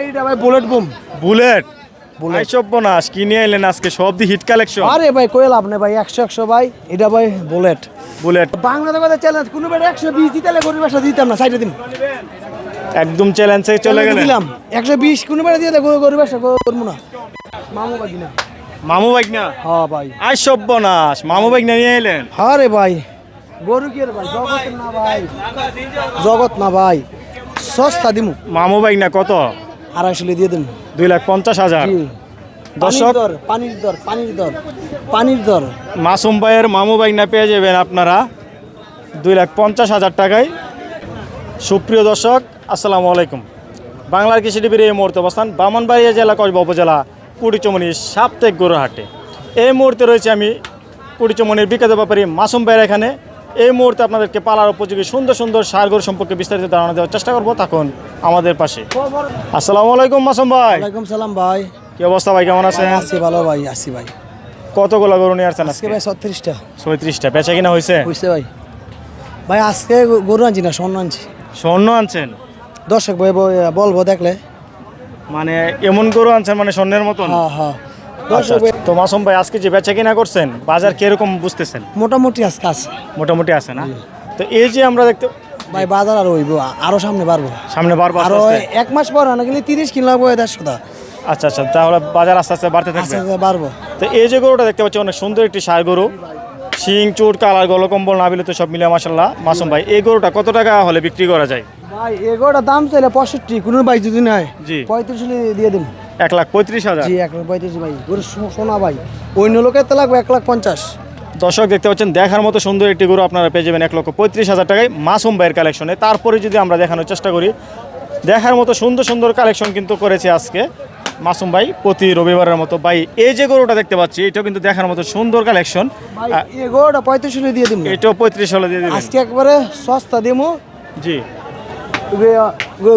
ভাই এটা ভাই বুলেট বুম বুলেট বুলেট সব্যনাশ কি নিয়ে এলেন আজকে? সব দি হিট কালেকশন আরে ভাই কই লাভ নেই ভাই একশো একশো ভাই এটা ভাই বুলেট বুলেট বাংলাতে কথা চ্যালেঞ্জ কোনো ভাই একশো বিশ দিতে গরিব একটা দিতাম না সাইডে দিন। একদম চ্যালেঞ্জে চলে গেলেন। দিলাম। একশো বিশ কোনো দিয়ে দেয় গরিব একটা করব না। মামু ভাই না মামু বাইক না হ্যাঁ ভাই। আই সব্যনাশ মামু বাইক না নিয়ে এলেন? হ্যাঁ রে ভাই গরু কি ভাই? জগৎ না ভাই। জগৎ না ভাই। সস্তা দিমু। মামু বাইক না কত? আড়াইশো দিয়ে দিন। দুই লাখ পঞ্চাশ হাজার। দর্শক পানির দর পানির দর পানির দর পানির দর। মাসুম ভাইয়ের মামু বাইক না পেয়ে যাবেন আপনারা দুই লাখ পঞ্চাশ হাজার টাকায়। সুপ্রিয় দর্শক আসসালামু আলাইকুম। বাংলার কৃষি টিভির এই মুহূর্তে অবস্থান বামনবাড়িয়া জেলা কসবা উপজেলা কুড়িচমনি সাপ্তাহিক গরুহাটে এই মুহূর্তে রয়েছে আমি কুড়িচমনির বিখ্যাত ব্যাপারী মাসুম ভাইয়ের এখানে এই মুহূর্তে আপনাদেরকে পালার উপযোগী সুন্দর সুন্দর সার গরু সম্পর্কে বিস্তারিত ধারণা দেওয়ার চেষ্টা করব তখন আমাদের পাশে। আসসালামু আলাইকুম মাসুম ভাই। ওয়ালাইকুম সালাম ভাই। কি অবস্থা ভাই কেমন আছেন? আছি ভালো ভাই আছি ভাই। কতগুলো গরু নিয়ে আসছেন আজকে ভাই ছত্রিশটা। ছয়ত্রিশটা বেচা কিনা হয়েছে বুঝতে ভাই। ভাই আজকে গরু আনছি না স্বর্ণ আনছি। স্বর্ণ আনছেন? দর্শক ভাই বলব দেখলে। মানে এমন গরু আনছেন মানে স্বর্ণের মতন? হ্যাঁ হ্যাঁ। আচ্ছা, আচ্ছা। তো মাসুম ভাই আজকে যে বেচা কিনা করছেন বাজার কীরকম বুঝতেছেন? মোটামুটি আজকে আছে। মোটামুটি আছে না? তো এই যে আমরা দেখতে ভাই বাজার আরও হইব আরও সামনে বাড়বো। সামনে বারবার আরও এক মাস পর না কিন্তু তিরিশ কিলো লাগবো দেড়শো আচ্ছা আচ্ছা তাহলে বাজার আস্তে আস্তে বাড়তে থাকবে। বাড়বো। তো এই যে গরুটা দেখতে পাচ্ছি অনেক সুন্দর একটি সার গরু। শিং চুট কালার গলকম্বল নাবিলে তো সব মিলে মাসাল্লাহ মাসুম ভাই এই গরুটা কত টাকা হলে বিক্রি করা যায়? ভাই এগোটা দাম চাইলে পঁয়ষট্টি কোনো ভাই যদি নয় জি। পঁয়ত্রিশ দিয়ে দিন। এক লাখ পঁয়ত্রিশ হাজার। জি এক লাখ পঁয়ত্রিশ ভাই। গরু সোনা ভাই। অন্য লোকের তো লাগবে এক লাখ পঞ্চাশ। দর্শক দেখতে পাচ্ছেন দেখার মতো সুন্দর একটি গরু আপনারা পেয়ে যাবেন এক লক্ষ পঁয়ত্রিশ হাজার টাকায় মাসুম ভাইয়ের কালেকশনে। তারপরে যদি আমরা দেখানোর চেষ্টা করি দেখার মতো সুন্দর সুন্দর কালেকশন কিন্তু করেছে আজকে মাসুম ভাই প্রতি রবিবারের মতো। ভাই এই যে গরুটা দেখতে পাচ্ছি এটাও কিন্তু দেখার মতো সুন্দর কালেকশন। ভাই এগোটা পঁয়ত্রিশ হলে দিয়ে দিন এটাও পঁয়ত্রিশ হলে দিয়ে দেবেন। আজকে একবারে সস্তা দিমু। জি।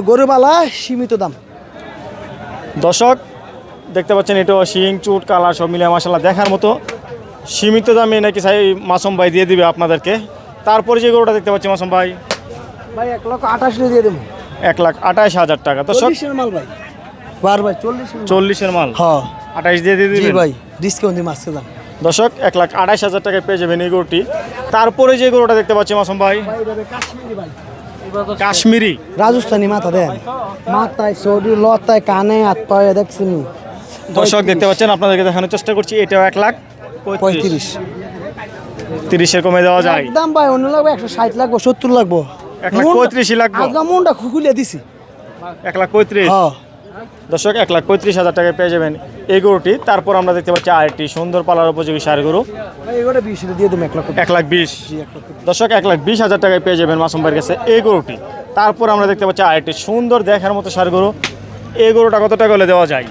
গরুবালা সীমিত দাম। দর্শক দেখতে পাচ্ছেন এটাও শিং চুট কালার সব মিলে মাসাল্লাহ দেখার মতো। সীমিত দামে নাকি সাই মাসুম ভাই দিয়ে দিবে আপনাদেরকে। তারপরে যে গরুটা দেখতে পাচ্ছি মাসুম ভাই। ভাই এক লক্ষ আঠাশ দিয়ে দেবো। এক লাখ আঠাশ হাজার টাকা। চল্লিশের মাল ভাই। ভাই চল্লিশ চল্লিশের মাল। হ্যাঁ। আঠাশ দিয়ে দিয়ে দিবেন? ভাই ডিসকাউন্ট দিম আজকে দাম। দর্শক এক লাখ আঠাশ হাজার টাকায় পেয়ে যাবেন এই গরুটি। তারপরে যে গরুটা দেখতে পাচ্ছি মাসুম ভাই। কাশ্মীরি ভাই। কাশ্মীরি। রাজস্থানি মাথা দেন। মাথায় সৌদি লতায় কানে হাত পায়ে দেখছেন। দর্শক দেখতে পাচ্ছেন আপনাদেরকে দেখানোর চেষ্টা করছি এটাও এক লাখ পঁয়ত্রিশ। তিরিশের কমে দেওয়া যায়। একদম ভাই অন্য লাগবে একশো ষাট লাগবো সত্তর লাগবো। এক লাখ পঁয়ত্রিশই লাগবে। মনটা খুলে দিছি। এক লাখ পঁয়ত্রিশ। হ্যাঁ। দর্শক এক লাখ পঁয়ত্রিশ হাজার টাকায় পেয়ে যাবেন এই গরুটি। তারপর আমরা দেখতে পাচ্ছি আরেকটি সুন্দর পালার উপযোগী সার গরু। দেবো এক লাখ বিশ। দর্শক এক লাখ বিশ হাজার টাকায় পেয়ে যাবেন মাসুম ভাইয়ের কাছে এই গরুটি। তারপর আমরা দেখতে পাচ্ছি আরেকটি সুন্দর দেখার মতো সার গরু। এই গরুটা কত টাকা হলে দেওয়া যায়?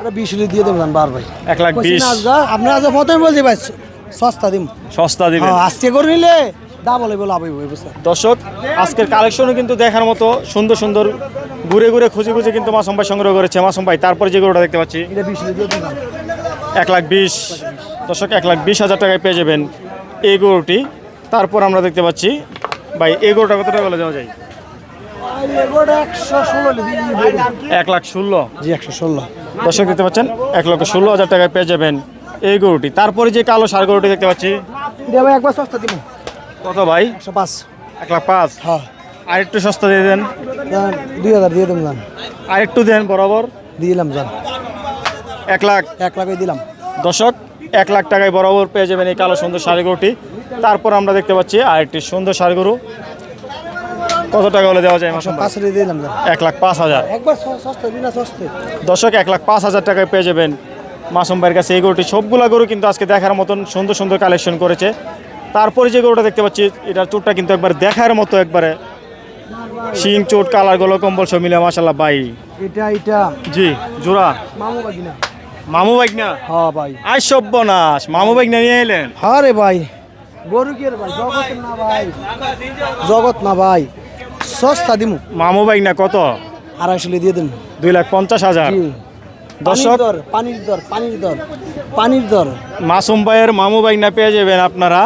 ওরা বিশ হলে দিয়ে দেবো বার ভাই। এক লাখ বিশ। আপনার আজ প্রথমে বলছি ভাই সস্তা দিম। সস্তা দিবেন। হ্যাঁ আজকে করে নিলে ডাবল হইব লাভ হইব বুঝছেন দর্শক আজকের কালেকশনও কিন্তু দেখার মতো সুন্দর সুন্দর ঘুরে ঘুরে খুঁজে খুঁজে কিন্তু মাসুম ভাই সংগ্রহ করেছে। মাসুম ভাই তারপরে যে গরুটা দেখতে পাচ্ছি। এক লাখ বিশ। দর্শক এক লাখ বিশ হাজার টাকায় পেয়ে যাবেন এই গরুটি। তারপর আমরা দেখতে পাচ্ছি ভাই এই গরুটা কত টাকা হলে দেওয়া যায়? এক লাখ ষোলো। জি একশো ষোলো। দর্শক দেখতে পাচ্ছেন এক লক্ষ ষোলো হাজার টাকায় পেয়ে যাবেন এই গরুটি। তারপরে যে কালো সার গরুটি দেখতে পাচ্ছি। একবার সস্তা দিব। কত ভাই? একশো পাঁচ। এক লাখ পাঁচ? হ্যাঁ। আর একটু সস্তা দিয়ে দেন। দুই হাজার দিয়ে জান আর একটু দেন বরাবর। দিলাম জান এক লাখ? এক লাখই দিলাম। দর্শক এক লাখ টাকায় বরাবর পেয়ে যাবেন এই কালো সুন্দর শাড়ি গরুটি। তারপর আমরা দেখতে পাচ্ছি আর একটি সুন্দর শাড়ি গরু। কত টাকা হলে দেওয়া যায়? দিলাম এক লাখ পাঁচ হাজার। একবার সস্তা বিনা সস্তে। দর্শক এক লাখ পাঁচ হাজার টাকায় পেয়ে যাবেন মাসুম ভাইয়ের কাছে এই গরুটি। সবগুলা গরু কিন্তু আজকে দেখার মতন সুন্দর সুন্দর কালেকশন করেছে। তারপরে যে গরুটা দেখতে পাচ্ছি এটার চোটটা কিন্তু একবার দেখার মতো একবারে। শিং চোট কালার গলো কম্বল সব মিলে মাসাল্লাহ ভাই। এটা এটা। জি জোড়া। মামু বাজি না মামু বাইক না হ্যাঁ ভাই। আয় সব্যনাশ মামু বাইক না নিয়ে এলেন? হ্যাঁ রে ভাই। গরু কি ভাই? জগৎ না ভাই। জগৎ না ভাই। সস্তা দিমু। মামু বাইক না কত? আড়াইশো দিয়ে দিন। দুই লাখ পঞ্চাশ হাজার। দর্শক পানির দর পানির দর পানির দর পানির দর। মাসুম ভাইয়ের মামু বাইক না পেয়ে যাবেন আপনারা।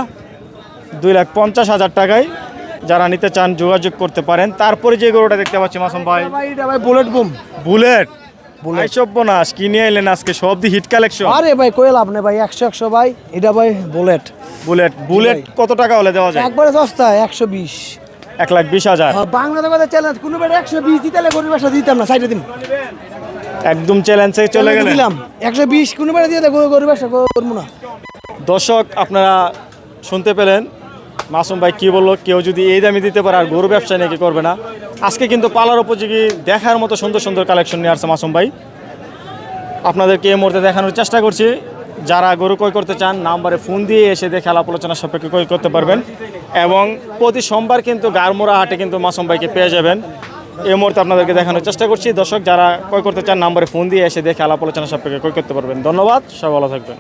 দুই লাখ পঞ্চাশ হাজার টাকায় যারা নিতে চান যোগাযোগ করতে পারেন। তারপরে যে গরুটা দেখতে পাচ্ছি মাসুম ভাই। ভাই bullet boom. Bullet? Bullet. Bullet কি নিয়ে এলেন আজকে সব দি হিট কালেকশন। আরে ভাই কই লাভ নেই ভাই একশো একশো ভাই এটা ভাই বুলেট। বুলেট বুলেট কত টাকা হলে দেওয়া যায়? একবারে সস্তা একশো বিশ। এক লাখ বিশ হাজার। চ্যালেঞ্জ কোনো বেটা একশো বিশ দিতে হলে গরিব বাসা দিতাম না সাইডে দিন। একদম চ্যালেঞ্জে চলে দিলাম। একশো বিশ কোনো বেটা দিয়ে দেয় গরিব বাসা করব না। দর্শক আপনারা শুনতে পেলেন মাসুম ভাই কি বলল? কেউ যদি এই দামে দিতে পারে আর গরু ব্যবসা নিয়ে কি করবে না? আজকে কিন্তু পালার উপযোগী দেখার মতো সুন্দর সুন্দর কালেকশন নিয়ে আসছে মাসুম ভাই। আপনাদেরকে এই মুহূর্তে দেখানোর চেষ্টা করছি। যারা গরু ক্রয় করতে চান, নাম্বারে ফোন দিয়ে এসে দেখে আলাপ আলোচনা সাপেক্ষে ক্রয় করতে পারবেন। এবং প্রতি সোমবার কিন্তু গারমোড়া হাটে কিন্তু মাসুম ভাইকে পেয়ে যাবেন। এই মুহূর্তে আপনাদেরকে দেখানোর চেষ্টা করছি। দর্শক, যারা ক্রয় করতে চান, নাম্বারে ফোন দিয়ে এসে দেখে আলাপ আলোচনা সাপেক্ষে ক্রয় করতে পারবেন। ধন্যবাদ সব ভালো থাকবেন।